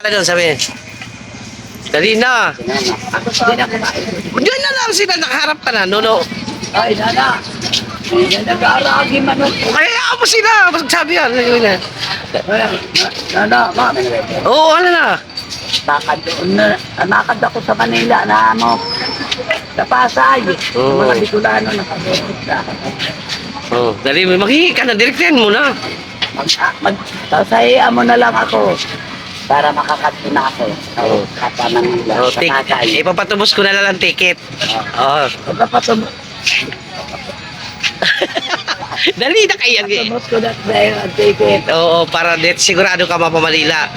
Ano doon, sabi? Dali na. Na. Diyan na lang sila, nakaharap ka na. No, no. Ay, nana. Na nag-aaragi manok. Kaya mo sila. Sabi yan. Yun na. Nana, ma'am. Oo, ano na. Lakad doon na. Nakad ako sa Manila na ano. Sa Pasay. Oo. Mga Bicolano sa akin. Oh, dali mo. Maghihi ka na. Direktahan mo na. Mag, mag, sasayaan mo na lang ako para makakadto na ako Oo. sa Manila, Oh, sa tik ipapatubos ko na lang ang ticket. Oo. Pagkapatum- dali na kayo. Patubos ko na sa ang ticket. Oo, para det sigurado ka mapamalila.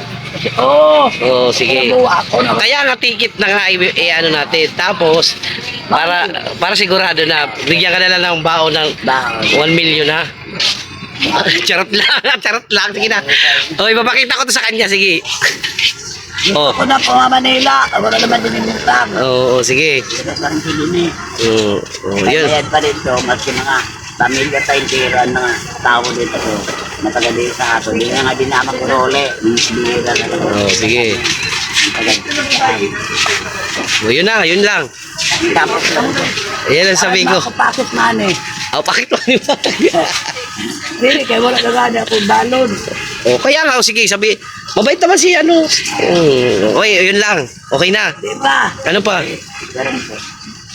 Oo! Oo, sige. Ako na Kaya nga ticket na nga i- i- ano natin. Tapos para para sigurado na bigyan ka na lang ng baon ng ba? 1 million ha. charot lang, charot lang. Sige na. Okay, papakita ko to sa kanya. Sige. Oh. Ako na po nga Manila. Wala naman din yung utang. Oo, oh, sige. Ang hilini. Oo, oh, yun. Kaya pa rin to, maski mga pamilya tayong tira ng tao dito ko. Matagal din sa ato. Hindi na nga din naman ko role. Bihira na lang. Oh, sige. Matagal. Oh, yun na, yun lang. Tapos, Yan ang sabi ko. Ako pakit man eh. Oh, pakit mo yung Hindi, kaya wala ka gana akong balon. Oh, kaya nga, oh, sige, sabi, mabait naman si ano. Mm, okay, yun lang. Okay na. Di ba? Ano pa? Ganun po.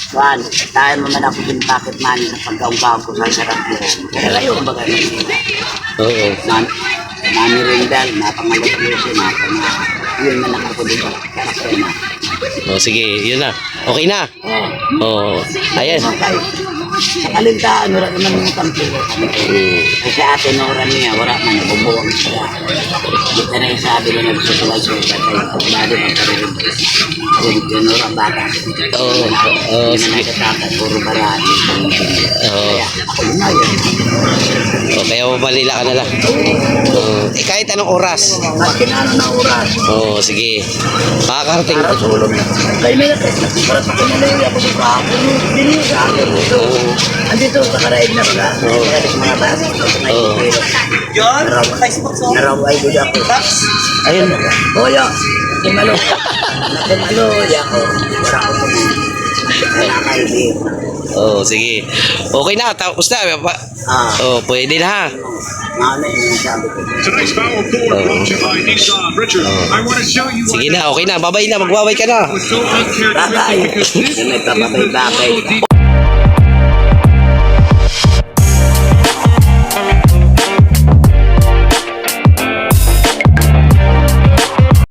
Juan, dahil mo man ako din pocket money sa pagkaungkaw ko sa sarap ko. Kaya kayo, kumbaga, Oo. man, mami rin dahil, napangalat ko siya, napanga, yun man ako. Karakter na. Oh, sige, yun na. Okay na. Oo. Oh, ayan. Okay. Sa kalintaan, wala naman yung kampiro. Mm. Kasi ate Nora niya, wala man, nabubuwang siya. Na yung sabi na nagsusuway siya sa tayo. Pagdali ng karinig. Kung yun Nora ang bata. Oo. Oo, Hindi sige. na nagkatakas, puro barati. Oo. Ako yun na yun. Oh, kaya mamalila ka na lang. Oo. eh, kahit anong oras. Maski na ano na oras. Oo, sige. Makakarating. Para sulong na. Kaya may nakasakit. Para sa kinalay ako sa kahapon. Hindi sa akin. Ito. Andito sa karaig na wala. Oo. Mga bata. Oo. John? Naraway ko dyan ako. Ayun. Kuya, kumalo. Nakumalo, yako. Wala ko nakakaibig. Oo, sige. Okay na, tapos na. Ah, Oh, pwede na ha. ano yung sabi ko. Tonight's Power Forward brought to you by Nissan. Richard, I want to show you Sige na, okay na. Babay na, magbabay ka na. so Babay.